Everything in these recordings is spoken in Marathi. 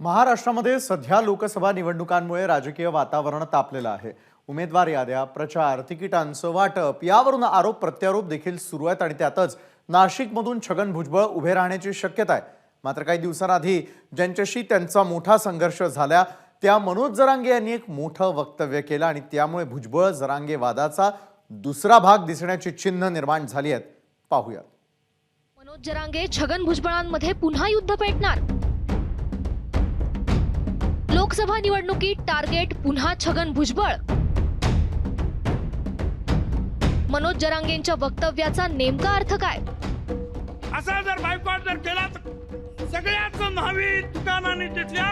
महाराष्ट्रामध्ये सध्या लोकसभा निवडणुकांमुळे राजकीय वातावरण तापलेलं आहे. उमेदवार याद्या प्रचार तिकिटांचं वाटप यावरून आरोप प्रत्यारोप देखील सुरू आहेत आणि त्यातच नाशिकमधून छगन भुजबळ उभे राहण्याची शक्यता आहे. मात्र काही दिवसांआधी ज्यांच्याशी त्यांचा मोठा संघर्ष झाला त्या मनोज जरांगे यांनी एक मोठं वक्तव्य केलं आणि त्यामुळे भुजबळ जरांगे वादाचा दुसरा भाग दिसण्याची चिन्ह निर्माण झाली आहेत. पाहूयात. मनोज जरांगे छगन भुजबळांमध्ये पुन्हा युद्ध पेटणार? लोकसभा निवडणुकीत टार्गेट पुन्हा छगन भुजबळ. मनोज जरांगेंच्या वक्तव्याचा नेमका अर्थ काय? असा जर बायकॉट जर केला तर सगळ्याच न्हावी दुकानाने तिथल्या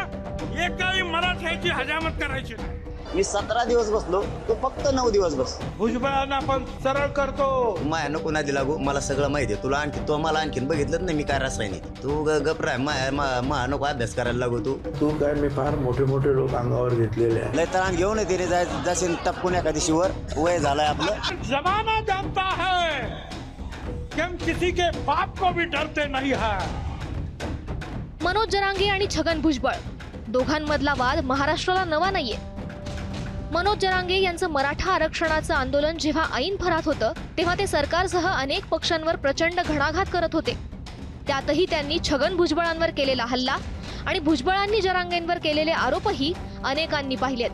एकाही मराठ्याची हजामत करायची नाही. मी सतरा दिवस बसलो तू फक्त नऊ दिवस बस. भुजबळांना आपण सरळ करतो. माया नको ना दिला गो मला सगळं माहिती आहे. तुला आणखी तो मला आणखीन बघितलं नाही मी काय रासायनिक तू ग- गप राह माया मा- मा नको अभ्यास करायला लागू तू. तू काय मी फार मोठे मोठे लोक अंगावर घेतलेले आहे. लय तर घेऊन येते रे जाय जसे टपकून एका दिवशीवर वय झालंय आपलं. जमाना जानता है कि हम किसी के बाप को भी डरते नहीं है। मनोज जरांगे आणि छगन भुजबळ. दोघांमधला वाद महाराष्ट्राला नवा नाहीये. मनोज जरांगे यांचं मराठा आरक्षणाचं आंदोलन जेव्हा ऐन भरात होतं तेव्हा ते सरकारसह अनेक पक्षांवर प्रचंड घणाघात करत होते. त्यातही त्यांनी छगन भुजबळांवर केलेला हल्ला आणि भुजबळांनी जरांगेंवर केलेले आरोपही अनेकांनी पाहिलेत.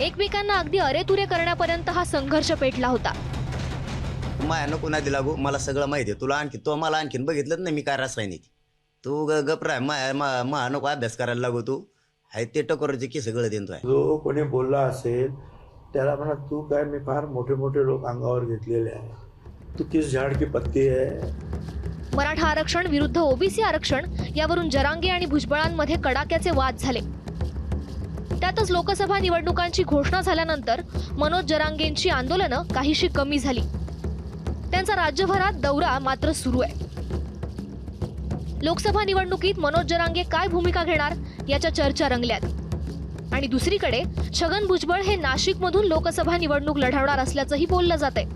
एकमेकांना अगदी अरेतुरे करण्यापर्यंत हा संघर्ष पेटला होता. माया नको ना दिला गो मला सगळं माहिती आहे. तुला आणखी तो मला आणखीन बघितलं नाही मी काय रासायनिक. तू ग- गप राह. माया मा मा नको अभ्यास करायला लागू तू. हाय ते टकोराचे की सगळं देतो आहे. जो कोणी बोलला असेल त्याला म्हणा तू काय मी फार मोठे मोठे लोक अंगावर घेतलेले आहे. तू किस झाड की पत्ती आहे. मराठा आरक्षण विरुद्ध ओबीसी आरक्षण यावरून जरांगे आणि भुजबळांमध्ये कडाक्याचे वाद झाले. त्यातच लोकसभा निवडणुकांची घोषणा झाल्यानंतर मनोज जरांगेंची आंदोलनं काहीशी कमी झाली. त्यांचा राज्यभरात दौरा मात्र सुरू आहे. लोकसभा निवडणुकीत मनोज जरांगे काय भूमिका घेणार? याच्या चर्चा रंगल्यात. आणि दुसरीकडे छगन भुजबळ हे नाशिकमधून लोकसभा निवडणूक लढवणार असल्याचंही बोललं जात आहे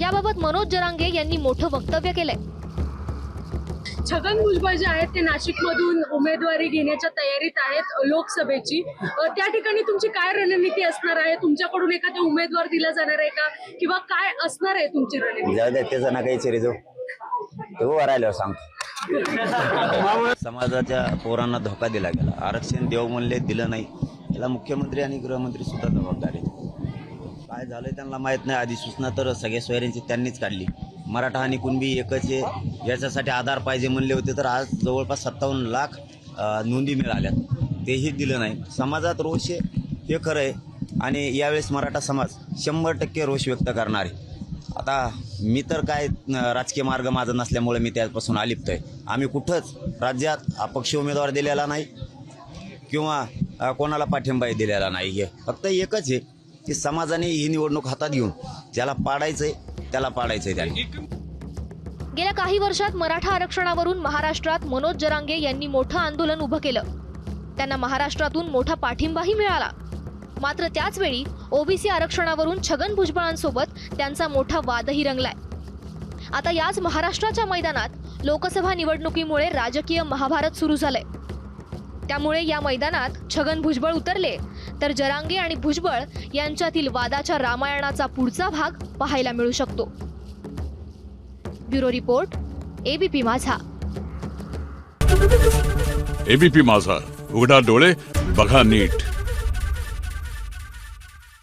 याबाबत मनोज जरांगे यांनी मोठं वक्तव्य केलंय. छगन भुजबळ जे आहेत ते नाशिकमधून उमेदवारी घेण्याच्या तयारीत आहेत लोकसभेची. अ, त्या ठिकाणी तुमची काय रणनीती असणार आहे? तुमच्याकडून एखादा उमेदवार दिला जाणार आहे का? किंवा काय असणार आहे तुमची रणनीती? जाऊ दे त्याचा ना काही रे जाऊ. ते सांगतो. समाजाच्या पोरांना धोका दिला गेला. आरक्षण देव म्हणले दिलं नाही. याला मुख्यमंत्री आणि गृहमंत्री सुद्धा जबाबदार आहेत. काय झालंय त्यांना माहीत नाही. आधी सूचना तर सगळ्या सोयऱ्यांची त्यांनीच काढली. मराठा आणि कुणबी एकच आहे. याच्यासाठी आधार पाहिजे म्हणले होते तर आज जवळपास सत्तावन्न लाख नोंदी मिळाल्यात. तेही दिलं नाही. समाजात रोष आहे हे खरं आहे. आणि यावेळेस मराठा समाज शंभर टक्के रोष व्यक्त करणार आहे. आता मी तर काय राजकीय मार्ग माझा नसल्यामुळे मी त्यापासून अलिप्त आहे आम्ही कुठंच राज्यात अपक्ष उमेदवार दिलेला नाही किंवा कोणाला पाठिंबाही दिलेला नाही हे. फक्त एकच आहे की समाजाने ही निवडणूक हातात घेऊन ज्याला पाडायचं आहे त्याला पाडायचं आहे त्याने. गेल्या काही वर्षात मराठा आरक्षणावरून महाराष्ट्रात मनोज जरांगे यांनी मोठं आंदोलन उभं केलं. त्यांना महाराष्ट्रातून मोठा पाठिंबाही मिळाला. मात्र त्याचवेळी ओबीसी आरक्षणावरून छगन भुजबळांसोबत त्यांचा मोठा वादही रंगलाय. आता याच महाराष्ट्राच्या मैदानात लोकसभा निवडणुकीमुळे राजकीय महाभारत सुरू झालंय. त्यामुळे या मैदानात छगन भुजबळ उतरले तर जरांगे आणि भुजबळ यांच्यातील वादाच्या रामायणाचा पुढचा भाग पाहायला मिळू शकतो. Bureau report ABP Majha. ABP Majha. उघडा डोळे बघा नीट.